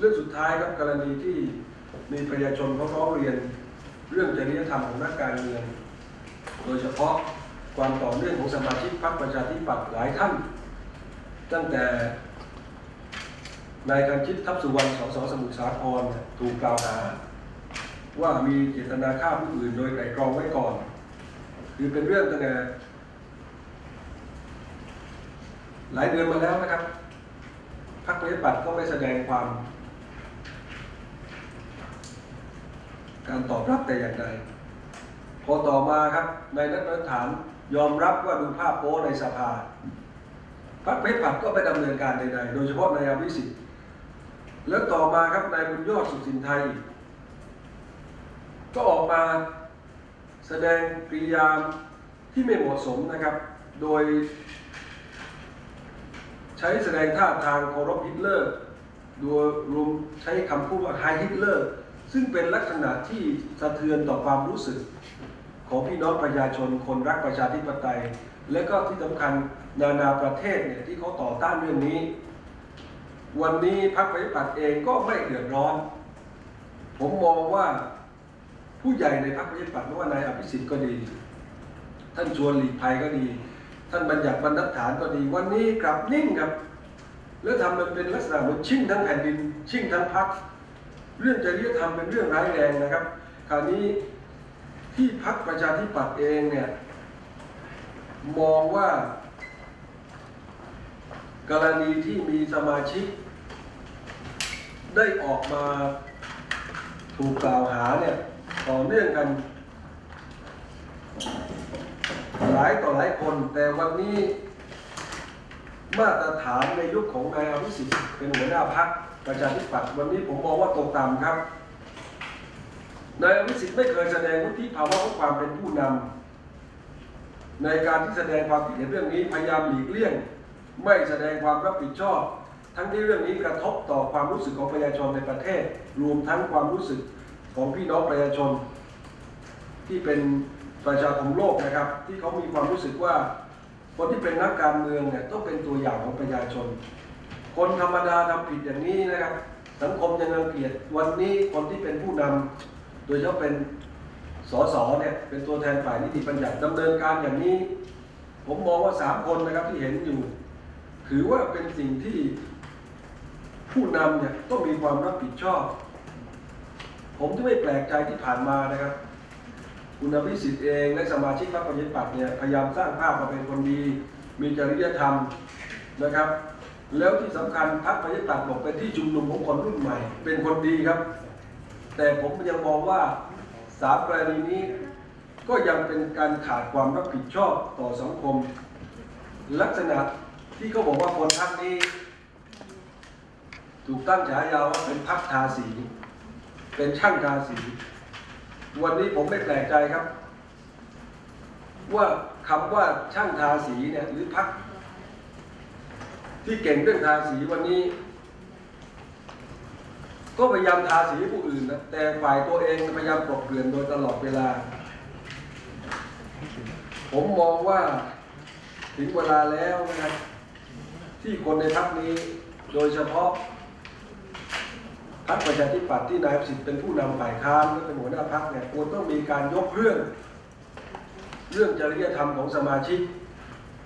เรื่องสุดท้ายครับกรณีที่มีประชาชนเขาร้องเรียน เรื่องจริยธรรมของนักการเมืองโดยเฉพาะความต่อเนื่องของสมาชิกพรรคประชาธิปัตย์หลายท่าน ตั้งแต่นายการชิตทัพสุวรรณสสสมุทรสาครเนี่ยถูกกล่าวหา ว่ามีเจตนาฆ่าผู้อื่นโดยไตรตรองไว้ก่อน คือเป็นเรื่องตั้งแต่หลายเดือนมาแล้วนะครับพรรคประชาธิปัตย์ก็ไม่แสดงความ การตอบรับแต่อย่างใดพอต่อมาครับในนักฐานยอมรับว่าดูภาพโป๊ในสภาพรรคประชาธิปัตย์ก็ไม่ดำเนินการใดๆ โดยเฉพาะนายอภิสิทธิ์แล้วต่อมาครับนายบุญยอดสุขสินไทย ก็ออกมาแสดงกริยามที่ไม่เหมาะสมนะครับ โดย ใช้แสดงท่าทางเคารพฮิตเลอร์ โดยรวมใช้คำพูดว่าไฮฮิตเลอร์ ซึ่งเป็นลักษณะที่สะเทือนต่อความรู้สึก ของพี่น้องประชาชนคนรักประชาธิปไตย และก็ที่สำคัญนานาประเทศเนี่ยที่เขาต่อต้านเรื่องนี้ วันนี้พรรคประชาธิปัตย์เองก็ไม่เดือดร้อน ผมมองว่าผู้ใหญ่ในพรรคประชาธิปัตย์ไม่ว่านายอภิสิทธิ์ก็ดี ท่านชวนหลีกภัยก็ดี ท่านบัญญัติบรรทัดฐานก็ดี วันนี้กลับนิ่งครับ แล้วทำมันเป็นลักษณะเหมือนชิ่งทั้งแผ่นดินชิ่งทั้งพรรค เรื่องจริยธรรมเป็นเรื่องร้ายแรงนะครับ คราวนี้ที่พรรคประชาธิปัตย์เองเนี่ยมองว่า กรณีที่มีสมาชิก ได้ออกมาถูกกล่าวหาเนี่ยต่อเนื่องกัน หลายต่อหลายคน แต่วันนี้ มาตรฐานในยุคของนายอภิสิทธิ์เป็นหัวหน้าพรรคประชาธิปัตย์วันนี้ผมมองว่าตกต่ำครับนายอภิสิทธิ์ไม่เคยแสดงวุฒิภาวะของความเป็นผู้นำในการที่แสดงความคิดเห็นเรื่องนี้พยายามหลีกเลี่ยง ไม่แสดงความรับผิดชอบ ทั้งที่เรื่องนี้กระทบต่อความรู้สึกของประชาชนในประเทศ รวมทั้งความรู้สึกของพี่น้องประชาชน ที่เป็นประชาคมโลกนะครับ ที่เขามีความรู้สึกว่า คนที่เป็นนักการเมืองเนี่ยต้องเป็นตัวอย่างของประชาชน คนธรรมดาทำผิดอย่างนี้นะครับ สังคมยังรังเกียจวันนี้คนที่เป็นผู้นำโดยเฉพาะเป็นสสเนี่ยเป็นตัวแทนฝ่ายนิติบัญญัติดำเนินการอย่างนี้ ผมมองว่าสามคนนะครับที่เห็นอยู่ ถือว่าเป็นสิ่งที่ผู้นำเนี่ยต้องมีความรับผิดชอบ ผมที่ไม่แปลกใจที่ผ่านมานะครับ คุณอภิสิทธิ์เองและสมาชิกพรรคประชาธิปัตย์เนี่ยพยายามสร้างภาพมาเป็นคนดี มีจริยธรรมนะครับ แล้วที่สำคัญพรรคประชาธิปัตย์บอกเป็นที่ชุมนุมของคนรุ่นใหม่ เป็นคนดีครับ แต่ผมยังมองว่าสามกรณีนี้ก็ยังเป็นการขาดความรับผิดชอบต่อสังคม ลักษณะที่เขาบอกว่าคนพรรคนี้ ถูกตั้งฉายาว่าเป็นพรรคทาสี เป็นช่างทาสี วันนี้ผมไม่แปลกใจครับ ว่าคำว่าช่างทาสีเนี่ยหรือพักที่เก่งเรื่องทาสีวันนี้ ก็พยายามทาสีให้ผู้อื่นนะแต่ฝ่ายตัวเองพยายามปลดเปลี่ยนโดยตลอดเวลา ผมมองว่าถึงเวลาแล้วนะครับที่คนในพักนี้โดยเฉพาะ พรรคประชาธิปัตย์ที่นายประสิทธิ์เป็นผู้นำฝ่ายค้านและเป็นหัวหน้าพรรคเนี่ยควรต้องมีการยกเรื่อง เรื่องจริยธรรมของสมาชิก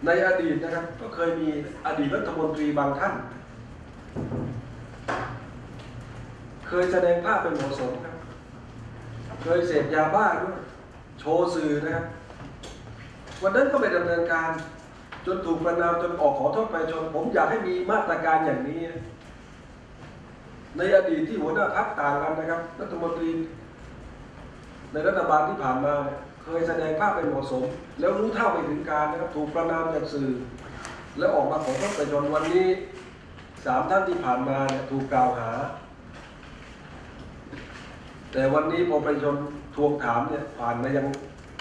ในอดีตนะครับ ก็เคยมีอดีตรัฐมนตรีบางท่าน เคยแสดงภาพเป็นเหมาะสมครับเคยเสพยาบ้าด้วยโชว์สื่อนะครับวันนั้นก็ไปดำเนินการจนถูกประนามจนออกขอโทษประชาชนผมอยากให้มีมาตรการอย่างนี้ ในอดีตที่หัวหน้าพักต่างกันนะครับ รัฐมนตรี ในรัฐบาลที่ผ่านมาเคยแสดงภาพเป็นเหมาะสม แล้วรู้เท่าไม่ถึงการนะครับถูกประนามจากสื่อ แล้วออกมาขอโทษประชาชนวันนี้สามท่านที่ผ่านมาเนี่ยถูกกล่าวหา แต่วันนี้พอประชาชนทวงถามเนี่ยผ่านมายัง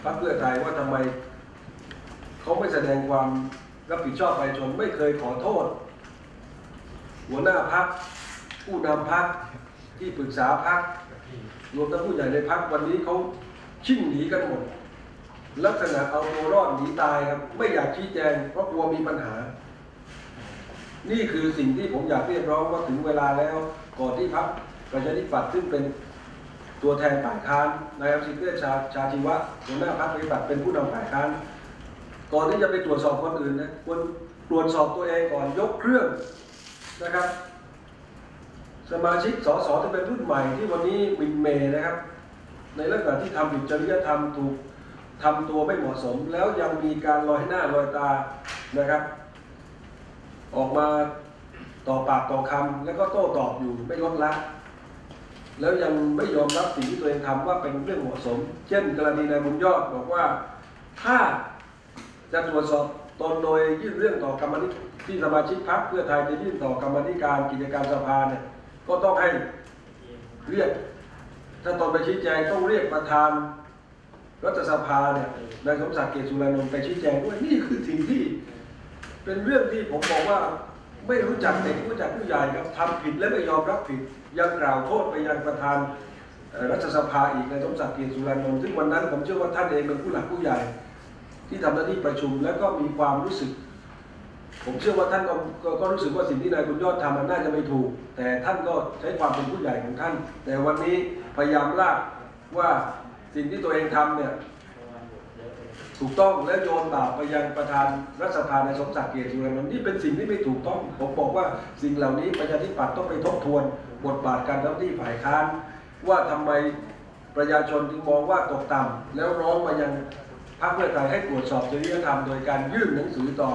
พรรคเพื่อไทยว่าทำไม เขาไม่แสดงความรับผิดชอบประชาชนไม่เคยขอโทษ หัวหน้าพัก ผู้นำพักที่ปรึกษาพักรวมทั้งผู้ใหญ่ในพักวันนี้เขาชิ่งหนีกันหมด ลักษณะเอาตัวรอดหนีตายครับ ไม่อยากชี้แจง เพราะกลัวมีปัญหา นี่คือสิ่งที่ผมอยากเรียกร้องว่าถึงเวลาแล้ว ก่อนที่พักประชาธิปัตย์ซึ่งเป็นตัวแทนฝ่ายค้านนายอภิสิทธิ์เวชชาชาชีวะหัวหน้าพรรคประชาธิปัตย์เป็นผู้นำฝ่ายค้านก่อนที่จะไปตรวจสอบคนอื่นนะควรตรวจสอบตัวเองก่อนยกเครื่องนะครับ สมาชิกสสที่เป็นรุ่นใหม่ที่วันนี้หมินเมย์นะครับ ในลักษณะที่ทำผิดจริยธรรมถูกทำตัวไม่เหมาะสม แล้วยังมีการลอยหน้าลอยตานะครับ ออกมาต่อปากต่อคำแล้วก็โต้ตอบอยู่ไม่ลดละ แล้วยังไม่ยอมรับสิ่งที่ตัวเองทำว่าเป็นเรื่องเหมาะสม เช่น กรณีนายบุญยอดบอกว่าถ้าจะตรวจสอบตนโดยยื่นเรื่องต่อกรรมธิที่สมาชิกพรรคเพื่อไทยจะยื่นต่อกรรมธิการกิจการสภาเนี่ย ก็ต้องให้เรียก ถ้าตอนไปชี้แจงต้องเรียกประธานรัฐสภาเนี่ยนายสมศักดิ์เกษสุรานนท์ไปชี้แจงด้วยนี่คือสิ่งที่ เป็นเรื่องที่ผมบอกว่าไม่รู้จักเด็กรู้จักผู้ใหญ่ครับทำผิดและไม่ยอมรับผิด ยังกล่าวโทษไปยังประธานรัฐสภาอีกนายสมศักดิ์เกียรติสุรานนท์ซึ่งวันนั้นผมเชื่อว่าท่านเองเป็นผู้หลักผู้ใหญ่ ที่ทำหน้าที่ประชุมแล้วก็มีความรู้สึก ผมเชื่อว่าท่านก็ก็ก็รู้สึกว่าสิ่งที่นายบุญยอดทำมันน่าจะไม่ถูก แต่ท่านก็ใช้ความเป็นผู้ใหญ่ของท่าน แต่วันนี้พยายามลากว่าสิ่งที่ตัวเองทำเนี่ยถูกต้องและโยนบาปไปยังประธานรัฐสภาในสมศักดิ์เกียรติสุรานนท์นี่เป็นสิ่งที่ไม่ถูกต้อง ผมบอกว่าสิ่งเหล่านี้ประชาธิปัตย์ต้องไปทบทวนบทบาทการทำหน้าที่ฝ่ายค้าน ว่าทำไมประชาชนถึงมองว่าตกต่ำแล้วร้องมายังพรรคเพื่อไทยให้ตรวจสอบจริยธรรมโดยการยื่นหนังสือต่อ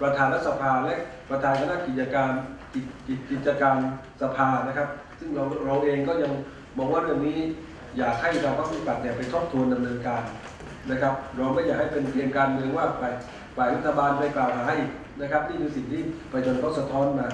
ประธานรัฐสภาและประธานคณะกิจการกิจกิจการสภานะครับ ซึ่งเราเราเองก็ยังมองว่าเรื่องนี้อยากให้เราพรรคปฏิบัติเนี่ยไปทบทวนดำเนินการนะครับ เราไม่อยากให้เป็นเพียงการเมืองว่าฝ่ายฝ่ายรัฐบาลไปกล่าวหาอีกนะครับนี่คือสิ่งที่ประชาชนเขาสะท้อนมา